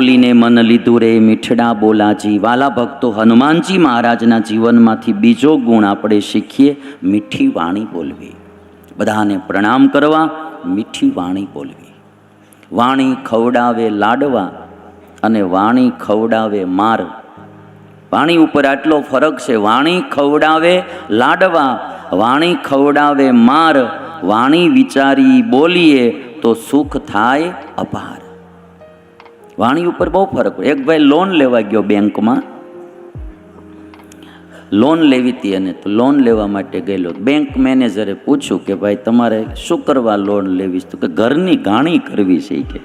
બોલીને મન લીધું રે, મીઠડા બોલાજી. વાલા ભક્તો, હનુમાનજી મહારાજના જીવનમાંથી બીજો ગુણ આપણે શીખીએ, મીઠી વાણી બોલવી. બધાને પ્રણામ કરવા, મીઠી વાણી બોલવી. વાણી ખવડાવે લાડવા અને વાણી ખવડાવે માર. વાણી ઉપર આટલો ફરક છે, વાણી ખવડાવે લાડવા, વાણી ખવડાવે માર. વાણી વિચારી બોલીએ તો સુખ થાય, અપાર. વાણી ઉપર બહુ ફરક પડે એક ભાઈ લોન લેવા ગયો બેંકમાં. લોન લેવી હતી અને તો લોન લેવા માટે ગયેલો. બેંક મેનેજરે પૂછ્યું કે, ભાઈ, તમારે શું કરવા લોન લેવી તો કે, ઘરની ગાણી કરવી છે. કે.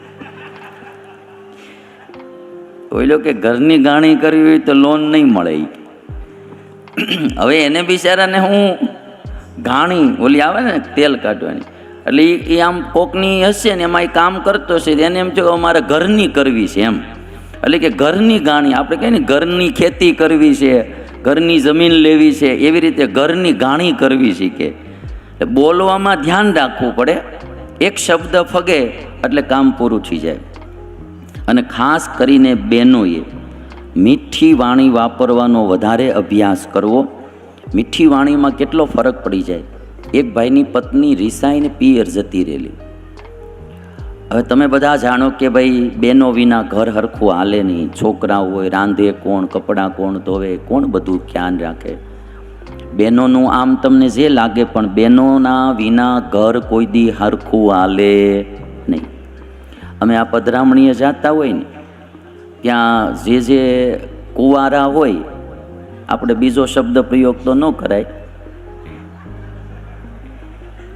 ઓઈલો કે, ઘરની ગાણી કરવી હોય તો લોન નહીં મળે. હવે એને બિચારાને હું ઘાણી ઓલી આવે ને, તેલ કાઢવાની. એટલે ઈ આમ કોકની હશે ને એમાં એ કામ કરતો હશે એને એમ છે કે મારે ઘરની કરવી છે એમ. એટલે કે ઘરની ગાણી, આપણે કહીએ ને ઘરની ખેતી કરવી છે, ઘરની જમીન લેવી છે, એવી રીતે ઘરની ગાણી કરવી શીખે. એટલે બોલવામાં ધ્યાન રાખવું પડે, એક શબ્દ ફગે, એટલે કામ પૂરું થઈ જાય. અને ખાસ કરીને બહેનોએ, મીઠી વાણી વાપરવાનો વધારે અભ્યાસ કરવો. મીઠી વાણીમાં કેટલો ફરક પડી જાય? એક ભાઈની પત્ની રિસાઈને પિયર જતી રહેલી. હવે તમે બધા જાણો કે ભાઈ બહેનો વિના ઘર હરખું હાલે નહીં. છોકરાઓ હોય, રાંધે કોણ, કપડાં કોણ, ધોવે, કોણ બધું ખ્યાલ રાખે. બહેનોનું આમ તમને જે લાગે, પણ બહેનોના વિના ઘર કોઈ દી હરખું હાલે નહીં. અમે આ પધરામણીએ જાતા હોય ને, ત્યાં જે જે કુંવારા હોય, આપણે બીજો શબ્દ પ્રયોગ તો ન કરાય.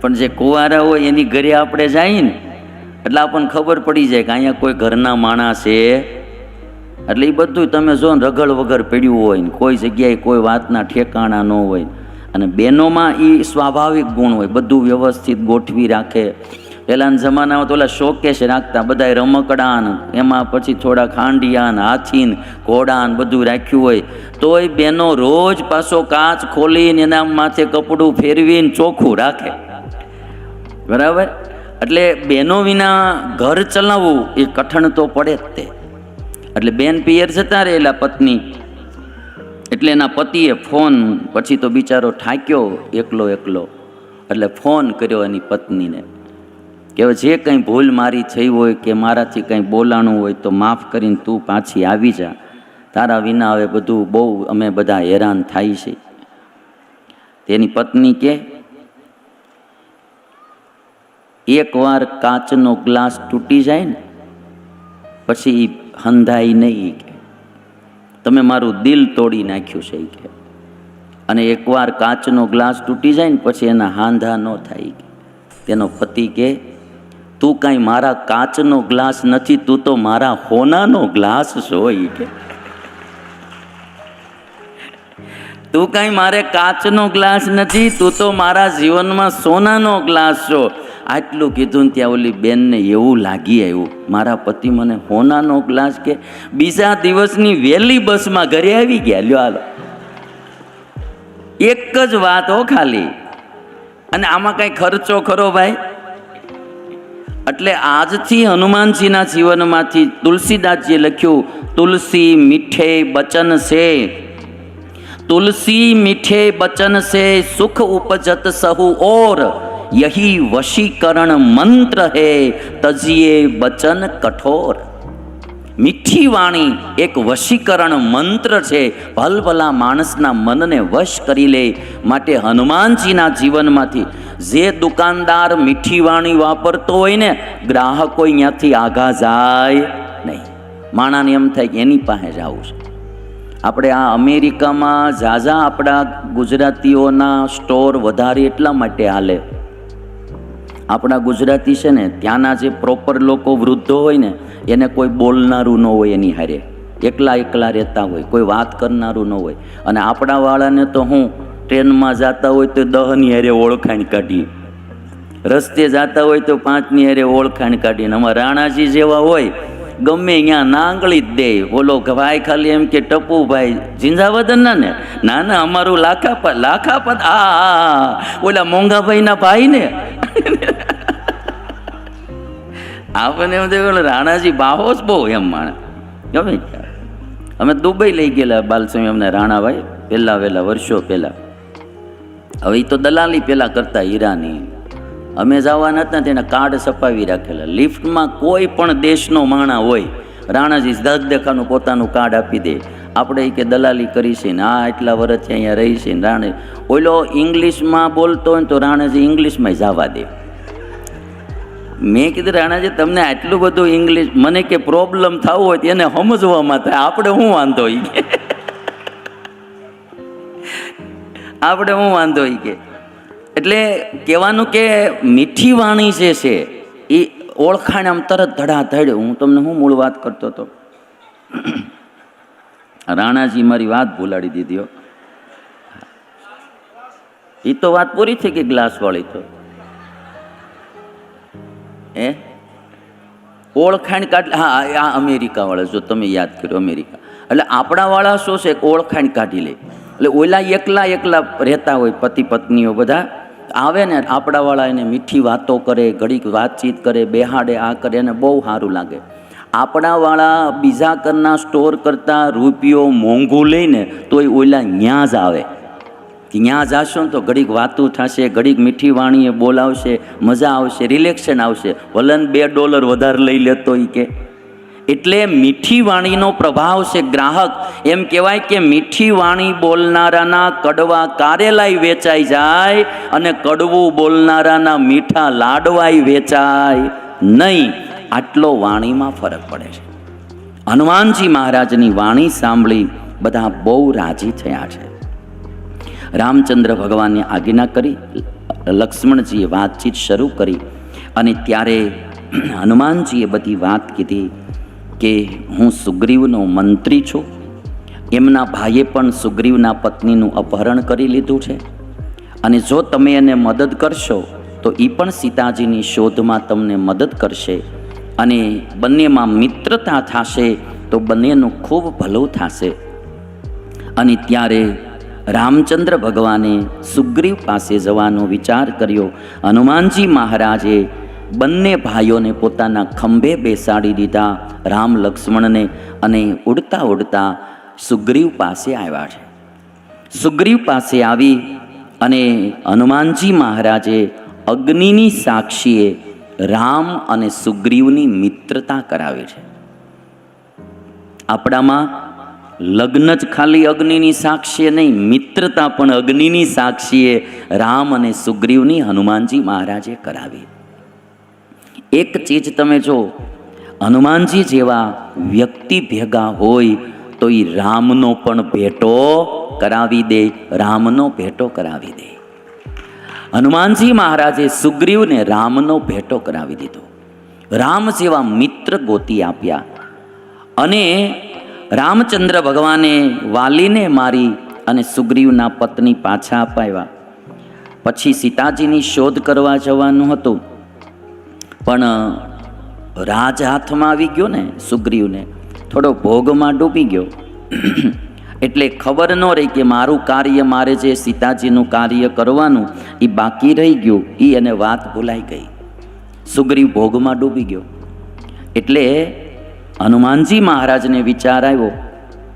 પણ જે કુંવારા હોય એની ઘરે આપણે જઈએ ને, એટલે આપણને ખબર પડી જાય કે અહીંયા કોઈ ઘરના માણસ છે. એટલે એ બધું તમે જો ને રગડ વગર પડ્યું હોય ને, કોઈ જગ્યાએ કોઈ વાતના ઠેકાણા ન હોય અને બહેનોમાં એ સ્વાભાવિક ગુણ હોય, બધું વ્યવસ્થિત ગોઠવી રાખે. પહેલાંના જમાનામાં તો ઓલા શોકેશ રાખતા, બધાય રમકડાન એમાં પછી થોડા ખાંડિયાન હાથીન ઘોડાન બધું રાખ્યું હોય. તોય બહેનો રોજ પાછો કાચ ખોલીને એના માથે કપડું ફેરવીને ચોખ્ખું રાખે. બરાબર? એટલે બહેનો વિના ઘર ચલાવવું એ કઠણ તો પડે જ તે. એટલે બેન પિયર જતા રહેલા પત્ની. એટલે એના પતિએ ફોન, પછી તો બિચારો ઠાક્યો એકલો એકલો. એટલે ફોન કર્યો એની પત્નીને. કે જે કંઈ ભૂલ મારી થઈ હોય કે મારાથી કંઈ બોલાણું હોય તો માફ કરીને તું પાછી આવી જા. તારા વિના હવે બધું બહુ અમે બધા હેરાન થાય છે. તેની પત્ની કે એકવાર કાચનો ગ્લાસ તૂટી જાય ને, પછી એ હંધાય નહીં કે. તમે મારું દિલ તોડી નાખ્યું છે કે. અને એકવાર કાચનો ગ્લાસ તૂટી જાય ને, પછી એના હાંધા ન થાય કે. તેનો પતિ કે, તું કાંઈ મારા કાચનો ગ્લાસ નથી, તું તો મારા હોનાનો ગ્લાસ છો ઈ કે. તું કાંઈ મારે કાચનો ગ્લાસ નથી, તું તો મારા જીવનમાં સોનાનો ગ્લાસ છો. આટલું કીધું ને ત્યાં ઓલી બેનને એવું લાગી આવ્યું. મારા પતિ મને હોનાનો ગ્લાસ કે બીજા દિવસની વહેલી બસમાં ઘરે આવી ગયા. લ્યો હાલો. એક જ વાત હો ખાલી. અને આમાં કાંઈ ખર્ચો ખરો ભાઈ? એટલે આજથી હનુમાનજીના જીવનમાંથી તુલસીદાસજીએ લખ્યું, તુલસી મીઠે બચન છે તુલસી મીઠે બચન છે સુખ ઉપજત સહુ ઓર. यही वशीकरण मंत्र है तजिए बचन कठोर મીઠી વાણી એક વશીકરણ મંત્ર છે ભલભલા માણસના મનને વશ કરી લે માટે હનુમાનજીના જીવનમાંથી જે દુકાનદાર મીઠી વાણી વાપરતો હોય ને ગ્રાહકો અહીંયાથી આઘા જાય નહીં માણાને એમ થાય કે એની પાસે જવું છે આપણે આ અમેરિકામાં ઝાઝા આપણા ગુજરાતીઓના સ્ટોર વધારે એટલા માટે હાલે આપણા ગુજરાતી છે ને, ત્યાંના જે પ્રોપર લોકો વૃદ્ધો હોય ને, એને કોઈ બોલનારું ન હોય એની હારે. એકલા એકલા રહેતા હોય, કોઈ વાત કરનારું ન હોય. અને આપણા વાળાને તો હું ટ્રેનમાં જતા હોય તો દહની હારે ઓળખાણ કાઢી રસ્તે જતા હોય તો પાંચની હારે ઓળખાણ કાઢીને અમારા રાણાજી જેવા હોય, ગમે અહીંયા નાંગળી જ દે. બોલો ભાઈ ખાલી એમ કે, ટપુભાઈ ઝીંઝાવદન ના? ને, ના ના અમારું લાખાપત લાખાપત, આ ઓલા મોંઘાભાઈના ભાઈ ને આપણને એમ થયું રાણાજી બાહો જ બહુ એમ માણે. ગમે અમે દુબઈ લઈ ગયેલા બાલસ્વામી અમને રાણાભાઈ, પહેલાં વહેલા વર્ષો પહેલાં. હવે એ તો દલાલી પહેલાં કરતા હીરાની. અમે જવાના હતા તેના કાર્ડ છપાવી રાખેલા. લિફ્ટમાં કોઈ પણ દેશનો માણા હોય, રાણાજી દસ દેખાનું પોતાનું કાર્ડ આપી દે. આપણે કે દલાલી કરી છે ને આ એટલા વર્ષથી અહીંયા રહી છે ને રાણે. ઓલો ઇંગ્લિશમાં બોલતો હોય ને તો રાણાજી ઇંગ્લિશમાં જવા દે. મેં કીધું, રાણાજી, તમને આટલું બધું ઇંગ્લિશ મને કે પ્રોબ્લેમ થવું હોય તેને સમજવામાં થાય. આપણે શું વાંધો ઈ કે? આપણે શું વાંધો ઈ કે? એટલે કહેવાનું કે મીઠી વાણી જે છે, એ ઓળખાણ આમ તરત ધડાધડ. હું તમને હું મૂળ વાત કરતો હતો. રાણાજી મારી વાત ભૂલાડી દીધી એ તો વાત પૂરી થઈ ગઈ, ગ્લાસવાળી તો. એ ઓળખાણ કાઢ હા આ અમેરિકાવાળા, જો તમે યાદ કર્યો, અમેરિકા. એટલે આપણાવાળા શું છે ઓળખાણ કાઢી લે. એટલે ઓલા એકલા એકલા રહેતા હોય, પતિ પત્નીઓ બધા, આવે ને, આપણાવાળા એને મીઠી વાતો કરે, ઘડીક વાતચીત કરે, બેહાડે, આ કરે, એને બહુ સારું લાગે. આપણાવાળા બીજા કરના સ્ટોર કરતાં રૂપિયો મોંઘું લઈને તોય ઓલા ન્યા જ આવે. ત્યાં જાશો ને તો ઘડીક વાતું થશે, ઘડીક મીઠી વાણીએ બોલાવશે, મજા આવશે, રિલેક્શન આવશે. વલન બે ડોલર વધારે લઈ લેતો એ કે. એટલે મીઠી વાણીનો પ્રભાવ છે ગ્રાહક. એમ કહેવાય કે મીઠી વાણી બોલનારાના કડવા કારેલાય વેચાઈ જાય અને કડવું બોલનારાના મીઠા લાડવાય વેચાય નહીં. આટલો વાણીમાં ફરક પડે છે. હનુમાનજી મહારાજની વાણી સાંભળી બધા બહુ રાજી થયા છે. રામચંદ્ર ભગવાનને આજ્ઞા કરી, લક્ષ્મણજીએ વાતચીત શરૂ કરી અને ત્યારે હનુમાનજીએ બધી વાત કીધી કે હું સુગ્રીવનો મંત્રી છું. એમના ભાઈએ પણ સુગ્રીવના પત્નીનું અપહરણ કરી લીધું છે. અને જો તમે એને મદદ કરશો, તો એ પણ સીતાજીની શોધમાં તમને મદદ કરશે અને બંનેમાં મિત્રતા થશે, તો બંનેનું ખૂબ ભલું થશે. અને ત્યારે રામચંદ્ર ભગવાને સુગ્રીવ પાસે જવાનો વિચાર કર્યો. હનુમાનજી મહારાજે બંને ભાઈઓને પોતાના ખંભે બેસાડી દીધા રામ લક્ષ્મણને અને ઉડતા ઉડતા સુગ્રીવ પાસે આવ્યા છે. સુગ્રીવ પાસે આવી અને હનુમાનજી મહારાજે અગ્નિની સાક્ષીએ રામ અને સુગ્રીવની મિત્રતા કરાવી છે. આપણામાં લગ્ન જ ખાલી અગ્નિની સાક્ષીએ નહીં, મિત્રતા પણ અગ્નિની સાક્ષીએ રામ અને સુગ્રીવની હનુમાનજી મહારાજે કરાવી. એક ચીજ તમે જો, હનુમાનજી જેવા વ્યક્તિ ભેગા હોય તો એ રામનો પણ ભેટો કરાવી દે, રામનો ભેટો કરાવી દે. હનુમાનજી મહારાજે સુગ્રીવને રામનો ભેટો કરાવી દીધો. રામ જેવા મિત્ર ગોતી આપ્યા અને રામચંદ્ર ભગવાને વાલીને મારી અને સુગ્રીવના પત્ની પાછા અપાવ્યા. પછી સીતાજીની શોધ કરવા જવાનું હતું. પણ રાજ હાથમાં આવી ગયો ને સુગ્રીવને, થોડો ભોગમાં ડૂબી ગયો. એટલે ખબર ન રહી કે મારું કાર્ય મારે જે સીતાજીનું કાર્ય કરવાનું એ બાકી રહી ગયું એ એને વાત ભૂલાઈ ગઈ. સુગ્રીવ ભોગમાં ડૂબી ગયો. એટલે હનુમાનજી મહારાજને વિચાર આવ્યો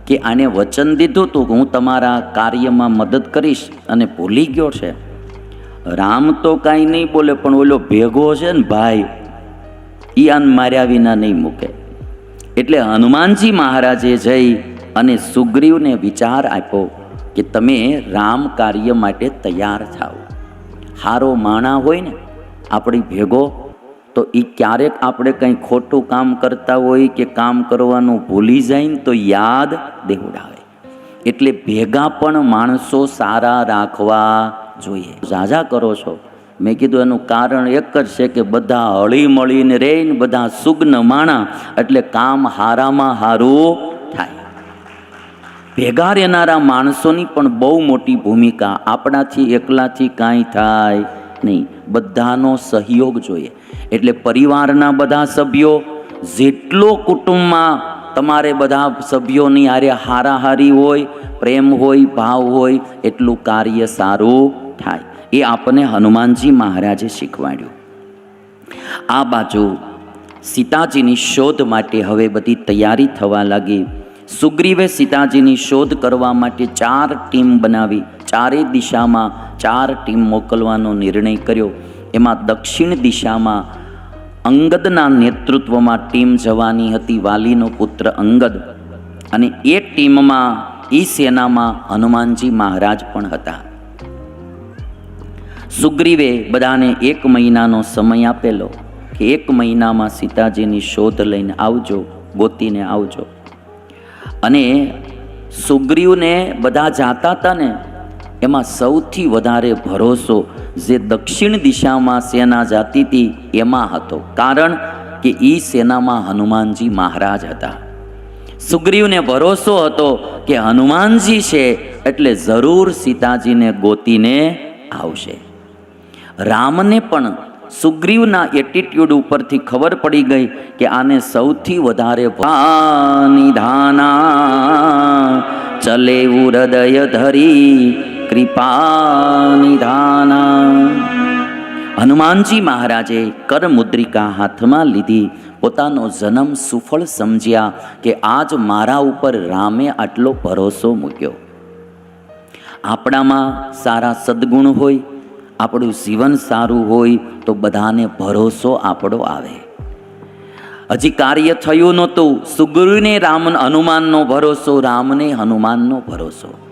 કે આને વચન દીધું કે હું તમારા કાર્યમાં મદદ કરીશ અને ભૂલી ગયો છે. રામ તો કાંઈ નહીં બોલે, પણ ઓલો ભેગો છે ને ભાઈ એ આન માર્યા વિના નહીં મૂકે. એટલે હનુમાનજી મહારાજે જઈ અને સુગ્રીવને વિચાર આપ્યો કે તમે રામ કાર્ય માટે તૈયાર થાઓ. હારો માણા હોય ને, આપણી ભેગો તો એ ક્યારેક આપણે કંઈ ખોટું કામ કરતા હોય કે કામ કરવાનું ભૂલી જાય તો યાદ દેવડાવે. એટલે ભેગા પણ માણસો સારા રાખવા જોઈએ. ઝાઝા કરો છો. મેં કીધું એનું કારણ એક જ છે કે બધા હળી મળીને રહે ને બધા સુગ્ન માણા એટલે કામ હારામાં હારું થાય. ભેગા રહેનારા માણસોની પણ બહુ મોટી ભૂમિકા આપણાથી એકલાથી કાંઈ થાય નહીં. બધાનો સહયોગ જોઈએ. એટલે પરિવારના બધા સભ્યો, જેટલો કુટુંબમાં તમારે બધા સભ્યોની આરે હારાહારી હોય, પ્રેમ હોય, ભાવ હોય, એટલું કાર્ય સારું થાય. એ આપણને હનુમાનજી મહારાજે શીખવાડ્યું. આ બાજુ સીતાજીની શોધ માટે હવે બધી તૈયારી થવા લાગી. સુગ્રીવે સીતાજીની શોધ કરવા માટે ચાર ટીમ બનાવી. ચારેય દિશામાં ચાર ટીમ મોકલવાનો નિર્ણય કર્યો. એમાં દક્ષિણ દિશામાં અંગદના નેતૃત્વમાં ટીમ જવાની હતી વાલીનો પુત્ર અંગદ. અને એ ટીમમાં એ સેનામાં હનુમાનજી મહારાજ પણ હતા. સુગ્રીવે બધાને એક મહિનાનો સમય આપેલો કે એક મહિનામાં સીતાજીની શોધ લઈને આવજો, ગોતીને આવજો. અને સુગ્રીવને બધા જાતા હતા ને એમાં સૌથી વધારે ભરોસો જે દક્ષિણ દિશામાં સેના જાતી હતી, એમાં હતો. કારણ કે એ સેનામાં હનુમાનજી મહારાજ હતા. સુગ્રીવને ભરોસો હતો કે હનુમાનજી છે એટલે જરૂર સીતાજીને ગોતીને આવશે. રામને પણ સુગ્રીવના એટીટ્યુડ ઉપરથી ખબર પડી ગઈ કે આને સૌથી વધારે નિધાના ચલે હૃદય ધરી કૃપા નિધાના હનુમાનજી મહારાજે કરમુદ્રિકા હાથમાં લીધી. પોતાનો જન્મ સુફળ સમજ્યા કે આજ મારા ઉપર રામે આટલો ભરોસો મૂક્યો. આપણામાં સારા સદગુણ હોય, આપણું જીવન સારું હોય, તો બધાને ભરોસો આપણો આવે. હજી કાર્ય થયું નહોતું. સુગુરુને રામ હનુમાનનો ભરોસો, રામને હનુમાનનો ભરોસો.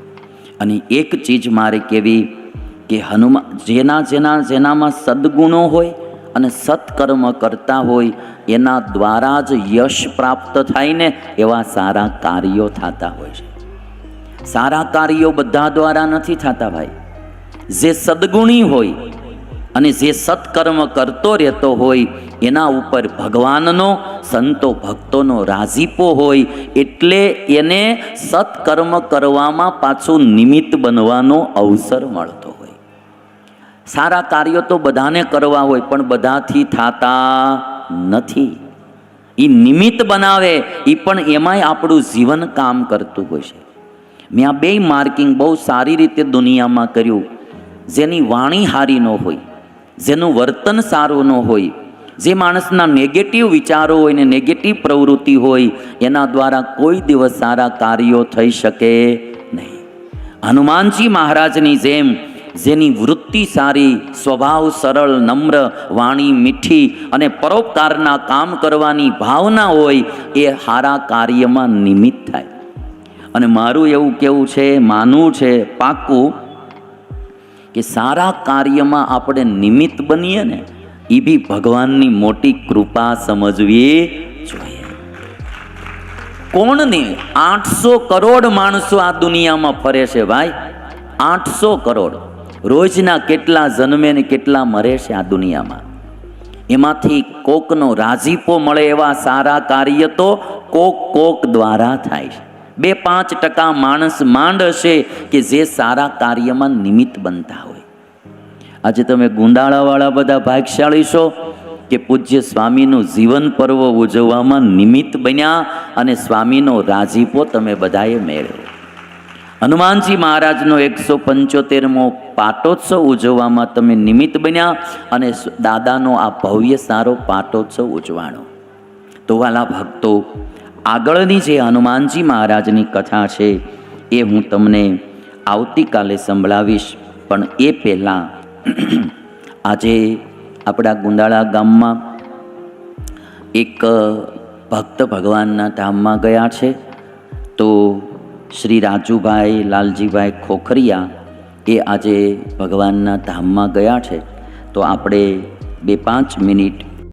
અને એક ચીજ મારે કેવી કે હનુમાન જેના જેના, જેનામાં સદગુણો હોય અને સત્કર્મ કરતા હોય, એના દ્વારા જ યશ પ્રાપ્ત થાય ને એવા સારા કાર્યો થતા હોય છે. સારા કાર્યો બધા દ્વારા નથી થતા ભાઈ. જે સદગુણી હોય અને જે સત્કર્મ કરતો રહેતો હોય, એના ઉપર ભગવાનનો, સંતો ભક્તોનો રાજીપો હોય, એટલે એને સત્કર્મ કરવામાં પાછું નિમિત્ત બનવાનો અવસર મળતો હોય. સારા કાર્યો તો બધાને કરવા હોય, પણ બધાથી થતા નથી. એ નિમિત્ત બનાવે એ પણ એમાંય આપણું જીવન કામ કરતું હોય છે. મેં આ બે માર્કિંગ બહુ સારી રીતે દુનિયામાં કર્યું. જેની વાણી હારી ન હોય. જેનું વર્તન સારું ન હોય, જે માણસના નેગેટિવ વિચારો હોય ને નેગેટિવ પ્રવૃત્તિ હોય, એના દ્વારા કોઈ દિવસ સારા કાર્યો થઈ શકે નહીં. હનુમાનજી મહારાજની જેમ, જેની વૃત્તિ સારી, સ્વભાવ સરળ, નમ્ર, વાણી મીઠી અને પરોપકારના કામ કરવાની ભાવના હોય, એ સારા કાર્યમાં નિમિત્ત થાય. અને મારું એવું કેવું છે, માનવું છે પાક્કું કે સારા કાર્યમાં આપણે નિમિત્ત બનીએ ને એ બી ભગવાનની મોટી કૃપા સમજવી જોઈએ. કોણને આઠસો કરોડ માણસો આ દુનિયામાં ફરે છે ભાઈ? આઠસો કરોડ. રોજના કેટલા જન્મે ને કેટલા મરે છે આ દુનિયામાં? એમાંથી કોકનો રાજીપો મળે એવા સારા કાર્ય તો કોક કોક દ્વારા થાય છે. બે પાંચ ટકા માણસ માંડ હશે કે જે સારા કાર્યમાં નિમિત્ત બનતા હોય. આજે તમે ગુંદાળાવાળા બધા ભાગશાળી છો કે પૂજ્ય સ્વામીનું જીવન પર્વ ઉજવવામાં નિમિત્ત બન્યા અને સ્વામીનો રાજીપો તમે બધાએ મેળવ્યો. હનુમાનજી મહારાજનો એકસો પંચોતેરમો પાટોત્સવ ઉજવવામાં તમે નિમિત્ત બન્યા અને દાદાનો આ ભવ્ય સારો પાટોત્સવ ઉજવાણો. તો વાલા ભક્તો આગળની જે હનુમાનજી મહારાજની કથા છે, એ હું તમને આવતીકાલે સંભળાવીશ. પણ એ પહેલાં આજે આપણા ગુંદાળા ગામમાં એક ભક્ત ભગવાનના ધામમાં ગયા છે. તો શ્રી રાજુભાઈ લાલજીભાઈ ખોખરિયા એ આજે ભગવાનના ધામમાં ગયા છે. તો આપણે બે પાંચ મિનિટ